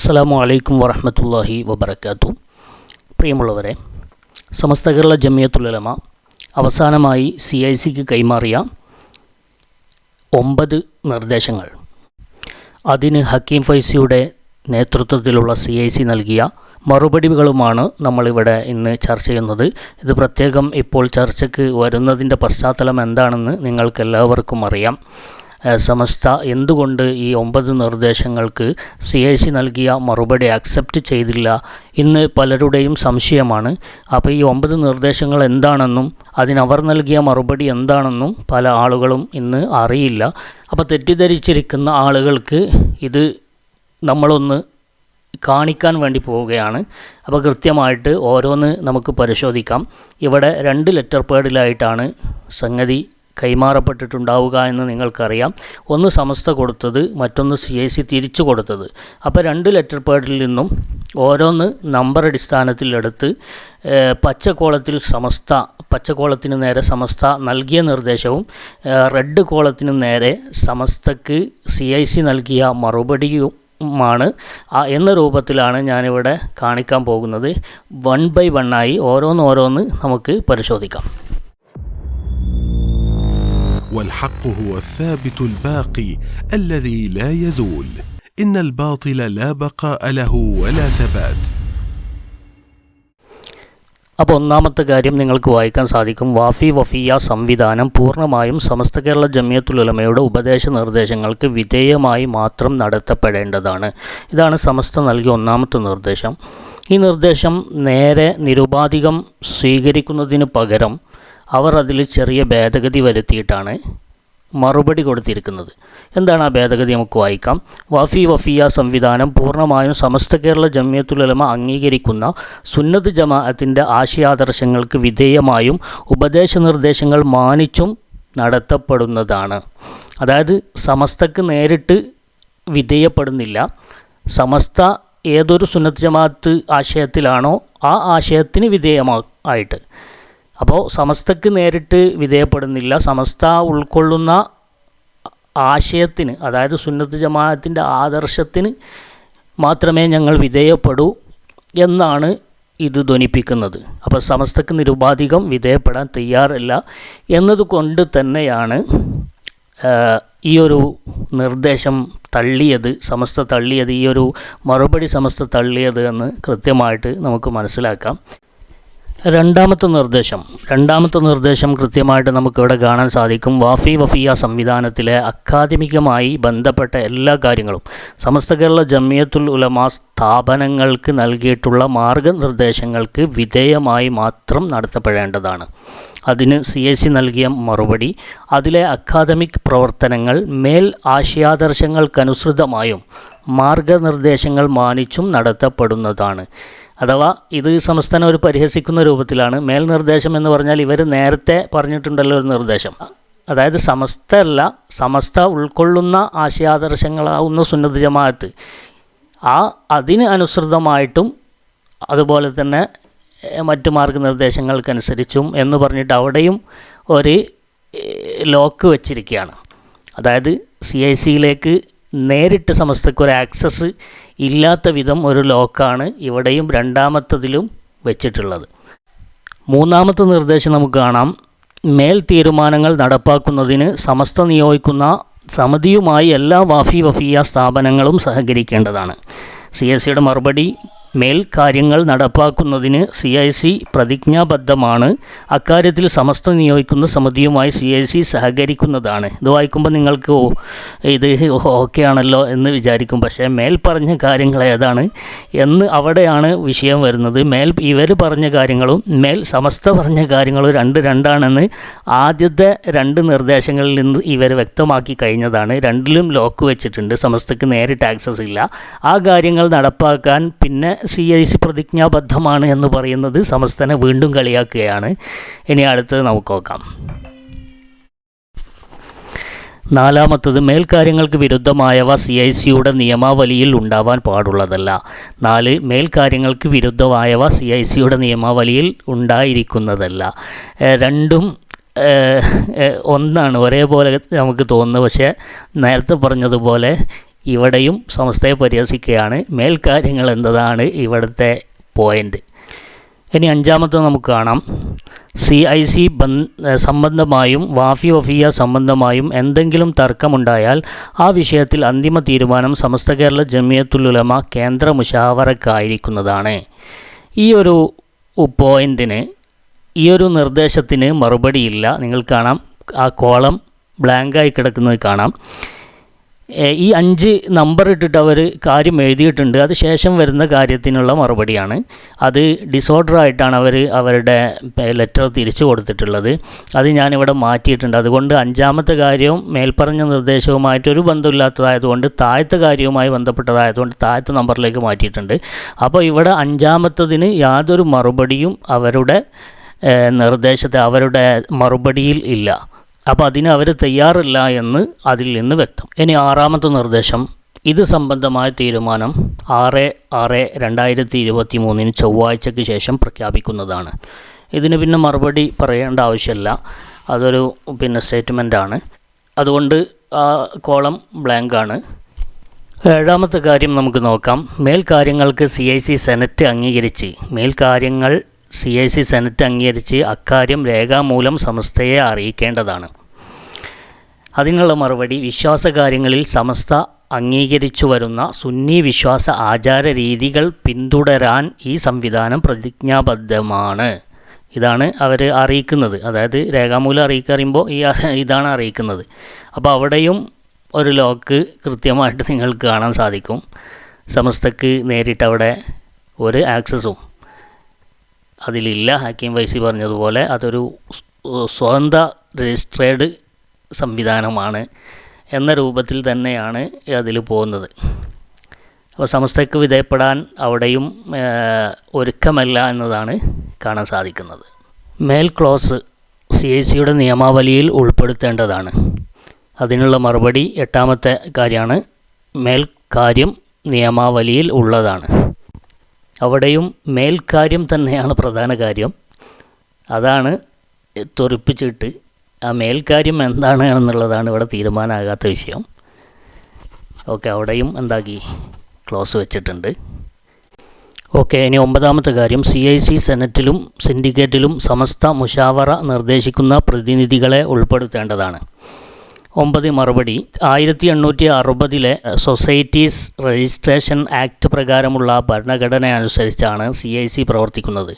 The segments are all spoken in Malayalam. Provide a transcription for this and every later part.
അസ്സലാമു അലൈക്കും വറഹമത്തല്ലാഹി വബർക്കാത്തു പ്രിയമുള്ളവരെ സമസ്ത കേരള ജമിയത്തുലമ അവസാനമായി സി ഐ സിക്ക് കൈമാറിയ ഒമ്പത് നിർദ്ദേശങ്ങൾ. അതിന് ഹക്കീം ഫൈസിയുടെ നേതൃത്വത്തിലുള്ള സി ഐ സി നൽകിയ മറുപടികളുമാണ് നമ്മളിവിടെ ഇന്ന് ചർച്ച ചെയ്യുന്നത്. ഇത് പ്രത്യേകം ഇപ്പോൾ ചർച്ചയ്ക്ക് വരുന്നതിന്റെ പശ്ചാത്തലം എന്താണെന്ന് നിങ്ങൾക്കെല്ലാവർക്കും അറിയാം. സമസ്ത എന്തുകൊണ്ട് ഈ ഒമ്പത് നിർദ്ദേശങ്ങൾക്ക് സി ഐ സി നൽകിയ മറുപടി അക്സെപ്റ്റ് ചെയ്തില്ല ഇന്ന് പലരുടെയും സംശയമാണ്. അപ്പോൾ ഈ ഒമ്പത് നിർദ്ദേശങ്ങൾ എന്താണെന്നും അതിനവർ നൽകിയ മറുപടി എന്താണെന്നും പല ആളുകളും ഇന്ന് അറിയില്ല. അപ്പോൾ തെറ്റിദ്ധരിച്ചിരിക്കുന്ന ആളുകൾക്ക് ഇത് നമ്മളൊന്ന് കാണിക്കാൻ വേണ്ടി പോവുകയാണ്. അപ്പോൾ കൃത്യമായിട്ട് ഓരോന്ന് നമുക്ക് പരിശോധിക്കാം. ഇവിടെ രണ്ട് ലെറ്റർ പേഡിലായിട്ടാണ് സംഗതി കൈമാറപ്പെട്ടിട്ടുണ്ടാവുക എന്ന് നിങ്ങൾക്കറിയാം. ഒന്ന് സമസ്ത കൊടുത്തത് മറ്റൊന്ന് സി ഐ സി തിരിച്ചു കൊടുത്തത്. അപ്പോൾ രണ്ട് ലെറ്റർ പേഡിൽ നിന്നും ഓരോന്ന് നമ്പർ അടിസ്ഥാനത്തിലെടുത്ത് പച്ചക്കോളത്തിൽ സമസ്ത പച്ചക്കോളത്തിന് നേരെ സമസ്ത നൽകിയ നിർദ്ദേശവും റെഡ് കോളത്തിന് നേരെ സമസ്തക്ക് സി ഐ സി നൽകിയ മറുപടിയും മാണ് എന്ന രൂപത്തിലാണ് ഞാനിവിടെ കാണിക്കാൻ പോകുന്നത്. വൺ ബൈ വണ്ണായി ഓരോന്ന് ഓരോന്ന് നമുക്ക് പരിശോധിക്കാം. والحق هو الثابت الباقي الذي لا يزول ان الباطل لا بقاء له ولا ثبات അപ്പോൾ ഒന്നാമത്തെ കാര്യം നിങ്ങൾക്ക് വായിക്കാൻ സാധിക്കും വാഫി വഫിയ സംവിധാനം പൂർണ്ണമായും സമസ്ത കേരള ജമിയത്തുലമയുടെ ഉപദേശ നിർദ്ദേശങ്ങൾക്ക് വിധേയമായി മാത്രം നടത്തപ്പെടേണ്ടതാണ് ഇതാണ് സമസ്ത നൽകിയ ഒന്നാമത്തെ നിർദ്ദേശം ഈ നിർദ്ദേശം നേരെ നിരുപാധികം സ്വീകരിക്കുന്നതിന് പകരം അവർ അതിൽ ചെറിയ ഭേദഗതി വരുത്തിയിട്ടാണ് മറുപടി കൊടുത്തിരിക്കുന്നത്. എന്താണ് ആ ഭേദഗതി നമുക്ക് വായിക്കാം. വഫി വഫിയ സംവിധാനം പൂർണമായും സമസ്ത കേരള ജമിയത്തുലമ അംഗീകരിക്കുന്ന സുന്നത്ത് ജമാഅത്തിന്റെ ആശയാദർശങ്ങൾക്ക് വിധേയമായും ഉപദേശ നിർദ്ദേശങ്ങൾ മാനിച്ചും നടത്തപ്പെടുന്നതാണ്. അതായത് സമസ്തക്ക് നേരിട്ട് വിധേയപ്പെടുന്നില്ല. സമസ്ത ഏതൊരു സുന്നത്ത് ജമാഅത്ത് ആശയത്തിലാണോ ആ ആശയത്തിന് വിധേയമാ ആയിട്ട്. അപ്പോൾ സമസ്തക്ക് നേരിട്ട് വിധേയപ്പെടുന്നില്ല. സമസ്ത ഉൾക്കൊള്ളുന്ന ആശയത്തിന് അതായത് സുന്നത്ത് ജമാഅത്തിന്റെ ആദർശത്തിന് മാത്രമേ ഞങ്ങൾ വിധേയപ്പെടൂ എന്നാണ് ഇത് ധ്വനിപ്പിക്കുന്നത്. അപ്പോൾ സമസ്തക്ക് നിരുപാധികം വിധേയപ്പെടാൻ തയ്യാറല്ല എന്നതുകൊണ്ട് തന്നെയാണ് ഈ ഒരു നിർദ്ദേശം തള്ളിയത് സമസ്ത തള്ളിയത് ഈ ഒരു മറുപടി സമസ്ത തള്ളിയത് എന്ന് കൃത്യമായിട്ട് നമുക്ക് മനസ്സിലാക്കാം. രണ്ടാമത്തെ നിർദ്ദേശം. രണ്ടാമത്തെ നിർദ്ദേശം കൃത്യമായിട്ട് നമുക്കിവിടെ കാണാൻ സാധിക്കും. വാഫി വഫിയ സംവിധാനത്തിലെ അക്കാദമികമായി ബന്ധപ്പെട്ട എല്ലാ കാര്യങ്ങളും സമസ്ത കേരള ജമിയത്തുൽ ഉലമ സ്ഥാപനങ്ങൾക്ക് നൽകിയിട്ടുള്ള മാർഗനിർദ്ദേശങ്ങൾക്ക് വിധേയമായി മാത്രം നടത്തപ്പെടേണ്ടതാണ്. അതിന് സി എസ് സി നൽകിയ മറുപടി അതിലെ അക്കാദമിക് പ്രവർത്തനങ്ങൾ മേൽ ആശയാദർശങ്ങൾക്കനുസൃതമായും മാർഗനിർദ്ദേശങ്ങൾ മാനിച്ചും നടത്തപ്പെടുന്നതാണ്. അഥവാ ഇത് സംസ്ഥാനം ഒരു പരിഹസിക്കുന്ന രൂപത്തിലാണ്. മേൽനിർദ്ദേശം എന്ന് പറഞ്ഞാൽ ഇവർ നേരത്തെ പറഞ്ഞിട്ടുണ്ടല്ലോ ഒരു നിർദ്ദേശം. അതായത് സമസ്ത അല്ല സമസ്ത ഉൾക്കൊള്ളുന്ന ആശയാദർശങ്ങളാവുന്ന സുന്നത്ത് ജമാഅത്ത്. ആ അതിന് അനുസൃതമായിട്ടും അതുപോലെ തന്നെ മറ്റ് മറ്റു മാർഗനിർദ്ദേശങ്ങൾക്കനുസരിച്ചും എന്ന് പറഞ്ഞിട്ട് അവിടെയും ഒരു ലോക്ക് വച്ചിരിക്കുകയാണ്. അതായത് സി ഐ സിയിലേക്ക് നേരിട്ട് സമസ്തക്ക് ഒരു ആക്സസ് ഇല്ലാത്ത വിധം ഒരു ലോക്കാണ് ഇവിടെയും രണ്ടാമത്തതിലും വെച്ചിട്ടുള്ളത്. മൂന്നാമത്തെ നിർദ്ദേശം നമുക്ക് കാണാം. മേൽ തീരുമാനങ്ങൾ നടപ്പാക്കുന്നതിന് സമസ്ത നിയോഗിക്കുന്ന സമിതിയുമായി എല്ലാ വാഫി വഫിയ സ്ഥാപനങ്ങളും സഹകരിക്കേണ്ടതാണ്. സി എസ് സിയുടെ മറുപടി മേൽ കാര്യങ്ങൾ നടപ്പാക്കുന്നതിന് സി ഐ സി പ്രതിജ്ഞാബദ്ധമാണ്. അക്കാര്യത്തിൽ സമസ്ത നിയോഗിക്കുന്ന സമിതിയുമായി സി ഐ സി സഹകരിക്കുന്നതാണ്. ഇത് വായിക്കുമ്പോൾ നിങ്ങൾക്ക് ഇത് ഓക്കെ ആണല്ലോ എന്ന് വിചാരിക്കും. പക്ഷേ മേൽ പറഞ്ഞ കാര്യങ്ങൾ ഏതാണ് എന്ന് അവിടെയാണ് വിഷയം വരുന്നത്. മേൽ ഇവർ പറഞ്ഞ കാര്യങ്ങളും മേൽ സമസ്ത പറഞ്ഞ കാര്യങ്ങളും രണ്ട് രണ്ടാണെന്ന് ആദ്യത്തെ രണ്ട് നിർദ്ദേശങ്ങളിൽ നിന്ന് ഇവർ വ്യക്തമാക്കി കഴിഞ്ഞതാണ്. രണ്ടിലും ലോക്ക് വെച്ചിട്ടുണ്ട്. സമസ്തക്ക് നേരിട്ട് ആക്സസ് ഇല്ല. ആ കാര്യങ്ങൾ നടപ്പാക്കാൻ പിന്നെ സി ഐ സി പ്രതിജ്ഞാബദ്ധമാണ് എന്ന് പറയുന്നത് സമസ്തനെ വീണ്ടും കളിയാക്കുകയാണ്. ഇനി അടുത്തത് നമുക്ക് നോക്കാം. നാലാമത്തത് മേൽക്കാര്യങ്ങൾക്ക് വിരുദ്ധമായവ സി ഐ സിയുടെ നിയമാവലിയിൽ ഉണ്ടാവാൻ പാടുള്ളതല്ല. നാല് മേൽക്കാര്യങ്ങൾക്ക് വിരുദ്ധമായവ സി ഐ സിയുടെ നിയമാവലിയിൽ ഉണ്ടായിരിക്കുന്നതല്ല. രണ്ടും ഒന്നാണ്. ഒരേപോലെ നമുക്ക് തോന്നുന്നത് പക്ഷേ നേരത്തെ പറഞ്ഞതുപോലെ ഇവിടെയും സമസ്തയെ പരിഹസിക്കുകയാണ്. മേൽക്കാര്യങ്ങൾ എന്നതാണ് ഇവിടുത്തെ പോയിന്റ് ഇനി അഞ്ചാമത്തെ നമുക്ക് കാണാം. സി ഐ സി സംബന്ധമായും വാഫി വഫിയ സംബന്ധമായും എന്തെങ്കിലും തർക്കമുണ്ടായാൽ ആ വിഷയത്തിൽ അന്തിമ തീരുമാനം സമസ്ത കേരള ജമിയത്തുലുലമ കേന്ദ്ര മുഷാവറക്കായിരിക്കുന്നതാണ് ഈ ഒരു പോയിന്റിന് ഈ ഒരു നിർദ്ദേശത്തിന് മറുപടിയില്ല. നിങ്ങൾ കാണാം ആ കോളം ബ്ലാങ്കായി കിടക്കുന്നത് കാണാം. ഈ അഞ്ച് നമ്പർ ഇട്ടിട്ട് അവർ കാര്യം എഴുതിയിട്ടുണ്ട്. അത് ശേഷം വരുന്ന കാര്യത്തിനുള്ള മറുപടിയാണ്. അത് ഡിസോർഡർ ആയിട്ടാണ് അവർ അവരുടെ ലെറ്റർ തിരിച്ചു കൊടുത്തിട്ടുള്ളത്. അത് ഞാനിവിടെ മാറ്റിയിട്ടുണ്ട്. അതുകൊണ്ട് അഞ്ചാമത്തെ കാര്യവും മേൽപ്പറഞ്ഞ നിർദ്ദേശവുമായിട്ടൊരു ബന്ധമില്ലാത്തതായതുകൊണ്ട് താഴത്തെ കാര്യവുമായി ബന്ധപ്പെട്ടതായതുകൊണ്ട് താഴത്തെ നമ്പറിലേക്ക് മാറ്റിയിട്ടുണ്ട്. അപ്പോൾ ഇവിടെ അഞ്ചാമത്തതിന് യാതൊരു മറുപടിയും അവരുടെ നിർദ്ദേശത്തെ അവരുടെ മറുപടിയിൽ ഇല്ല. അപ്പോൾ അതിന് അവർ തയ്യാറില്ല എന്ന് അതിൽ നിന്ന് വ്യക്തം. ഇനി ആറാമത്തെ നിർദ്ദേശം. ഇത് സംബന്ധമായ തീരുമാനം ആറ് ആറ് രണ്ടായിരത്തി ഇരുപത്തി മൂന്നിന് ചൊവ്വാഴ്ചയ്ക്ക് ശേഷം പ്രഖ്യാപിക്കുന്നതാണ്. ഇതിന് പിന്നെ മറുപടി പറയേണ്ട ആവശ്യമില്ല. അതൊരു പിന്നെ സ്റ്റേറ്റ്മെന്റാണ് അതുകൊണ്ട് ആ കോളം ബ്ലാങ്കാണ് ഏഴാമത്തെ കാര്യം നമുക്ക് നോക്കാം. മേൽക്കാര്യങ്ങൾക്ക് സി ഐ സി സെനറ്റ് അംഗീകരിച്ച് മേൽക്കാര്യങ്ങൾ സി ഐ സി സെനറ്റ് അംഗീകരിച്ച് അക്കാര്യം രേഖാമൂലം സംസ്ഥയെ അറിയിക്കേണ്ടതാണ്. അതിനുള്ള മറുപടി വിശ്വാസകാര്യങ്ങളിൽ സമസ്ത അംഗീകരിച്ചു വരുന്ന സുന്നി വിശ്വാസ ആചാര രീതികൾ പിന്തുടരാൻ ഈ സംവിധാനം പ്രതിജ്ഞാബദ്ധമാണ്. ഇതാണ് അവർ അറിയിക്കുന്നത്. അതായത് രേഖാമൂലം അറിയിക്കറിയുമ്പോൾ ഈ ഇതാണ് അറിയിക്കുന്നത്. അപ്പോൾ അവിടെയും ഒരു ലോക്ക് കൃത്യമായിട്ട് നിങ്ങൾക്ക് കാണാൻ സാധിക്കും. സമസ്തക്ക് നേരിട്ട് അവിടെ ഒരു ആക്സസും. അതിലില്ല. ഹക്കീം വൈസി പറഞ്ഞതുപോലെ അതൊരു സ്വതന്ത്ര രജിസ്ട്രേഡ് സംവിധാനമാണ് എന്ന രൂപത്തിൽ തന്നെയാണ് അതിൽ പോകുന്നത്. അപ്പോൾ സമസ്തയ്ക്ക് വിധേയപ്പെടാൻ അവിടെയും ഒരുക്കമല്ല എന്നതാണ് കാണാൻ സാധിക്കുന്നത്. മേൽ ക്ലോസ് സി ഐ സിയുടെ നിയമാവലിയിൽ ഉൾപ്പെടുത്തേണ്ടതാണ്. അതിനുള്ള മറുപടി എട്ടാമത്തെ കാര്യമാണ്. മേൽ കാര്യം നിയമാവലിയിൽ ഉള്ളതാണ്. അവിടെയും മേൽക്കാര്യം തന്നെയാണ് പ്രധാന കാര്യം. അതാണ് തൊറിപ്പിച്ചിട്ട് ആ മേൽക്കാര്യം എന്താണ് എന്നുള്ളതാണ് ഇവിടെ തീരുമാനമാകാത്ത വിഷയം. ഓക്കെ അവിടെയും എന്താക്കി? ക്ലോസ് വെച്ചിട്ടുണ്ട്. ഓക്കെ ഇനി ഒമ്പതാമത്തെ കാര്യം. സി ഐ സി സെനറ്റിലും സിൻഡിക്കേറ്റിലും സമസ്ത മുഷാവറ നിർദ്ദേശിക്കുന്ന പ്രതിനിധികളെ ഉൾപ്പെടുത്തേണ്ടതാണ്. ഒമ്പത് മറുപടി. ആയിരത്തി എണ്ണൂറ്റി അറുപതിലെ സൊസൈറ്റീസ് രജിസ്ട്രേഷൻ ആക്ട് പ്രകാരമുള്ള ഭരണഘടന അനുസരിച്ചാണ് സി ഐ സി പ്രവർത്തിക്കുന്നത്.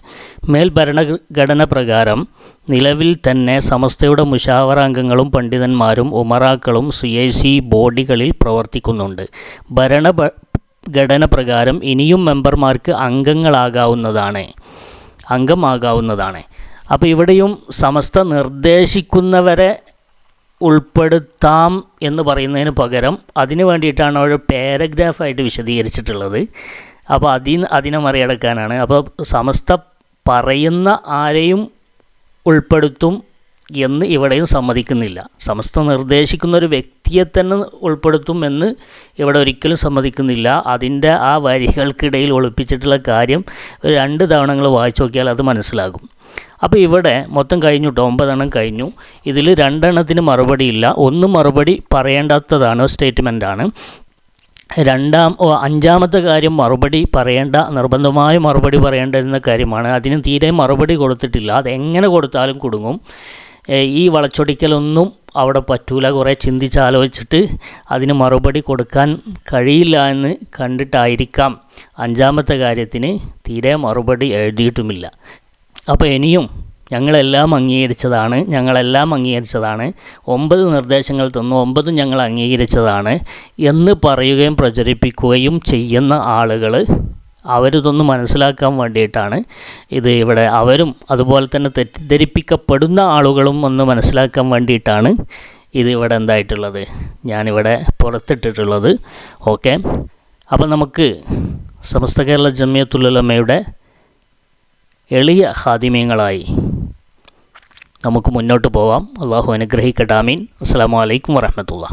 മേൽ ഭരണഘടന പ്രകാരം നിലവിൽ തന്നെ സമസ്തയുടെ മുഷാവറ അംഗങ്ങളും പണ്ഡിതന്മാരും ഉമറാക്കളും സി ഐ സി ബോഡികളിൽ പ്രവർത്തിക്കുന്നുണ്ട്. ഭരണ ഘടന പ്രകാരം ഇനിയും മെമ്പർമാർക്ക് അംഗങ്ങളാകാവുന്നതാണ്. അംഗമാകാവുന്നതാണ്. അപ്പോൾ ഇവിടെയും സമസ്ത നിർദ്ദേശിക്കുന്നവരെ ഉൾപ്പെടുത്താം എന്ന് പറയുന്നതിന് പകരം അതിന് വേണ്ടിയിട്ടാണ് അവർ പാരഗ്രാഫായിട്ട് വിശദീകരിച്ചിട്ടുള്ളത്. അപ്പോൾ അതിൽ അതിനെ മറികടക്കാനാണ്. അപ്പോൾ സമസ്ത പറയുന്ന ആരെയും ഉൾപ്പെടുത്തും എന്ന് ഇവിടെയും സമ്മതിക്കുന്നില്ല. സമസ്ത നിർദ്ദേശിക്കുന്ന ഒരു വ്യക്തിയെ തന്നെ ഉൾപ്പെടുത്തുമെന്ന് ഇവിടെ ഒരിക്കലും സമ്മതിക്കുന്നില്ല. അതിന്റെ ആ വരികൾക്കിടയിൽ ഒളിപ്പിച്ചിട്ടുള്ള കാര്യം രണ്ട് തവണങ്ങൾ വായിച്ചു നോക്കിയാൽ അത് മനസ്സിലാകും. അപ്പോൾ ഇവിടെ മൊത്തം കഴിഞ്ഞു കേട്ടോ ഒമ്പതെണ്ണം കഴിഞ്ഞു. ഇതിൽ രണ്ടെണ്ണത്തിന് മറുപടിയില്ല ഒന്ന് മറുപടി പറയേണ്ടാത്തതാണ് സ്റ്റേറ്റ്മെന്റാണ്. രണ്ടാം അഞ്ചാമത്തെ കാര്യം മറുപടി പറയേണ്ട നിർബന്ധമായ മറുപടി പറയേണ്ടിരുന്ന കാര്യമാണ്. അതിന് തീരെ മറുപടി കൊടുത്തിട്ടില്ല. അതെങ്ങനെ കൊടുത്താലും കുടുങ്ങും. ഈ വളച്ചൊടിക്കലൊന്നും അവിടെ പറ്റൂല. കുറേ ചിന്തിച്ചാലോചിച്ചിട്ട് അതിന് മറുപടി കൊടുക്കാൻ കഴിയില്ല എന്ന് കണ്ടിട്ടായിരിക്കാം. അഞ്ചാമത്തെ കാര്യത്തിന് തീരെ മറുപടി എഴുതിയിട്ടുമില്ല. അപ്പോൾ ഇനിയും ഞങ്ങളെല്ലാം അംഗീകരിച്ചതാണ്. ഞങ്ങളെല്ലാം അംഗീകരിച്ചതാണ്. ഒമ്പത് നിർദ്ദേശങ്ങൾ തന്നു. ഒമ്പതും ഞങ്ങൾ അംഗീകരിച്ചതാണ് എന്ന് പറയുകയും പ്രചരിപ്പിക്കുകയും ചെയ്യുന്ന ആളുകൾ അവരിതൊന്ന് മനസ്സിലാക്കാൻ വേണ്ടിയിട്ടാണ് ഇത് ഇവിടെ അവരും അതുപോലെ തന്നെ തെറ്റിദ്ധരിപ്പിക്കപ്പെടുന്ന ആളുകളും ഒന്ന് മനസ്സിലാക്കാൻ വേണ്ടിയിട്ടാണ് ഇത് ഇവിടെ എന്തായിട്ടുള്ളത് ഞാനിവിടെ പുറത്തിട്ടിട്ടുള്ളത്. ഓക്കെ. അപ്പം നമുക്ക് സമസ്ത കേരള ജമിയത്തുലമയുടെ എളിയ ഹാദിമ്യങ്ങളായി നമുക്ക് മുന്നോട്ട് പോവാം. അള്ളാഹു അനുഗ്രഹിക്കട്ടെ. ആമീൻ. അസ്സാം വലൈക്കും വരഹമത്തുള്ള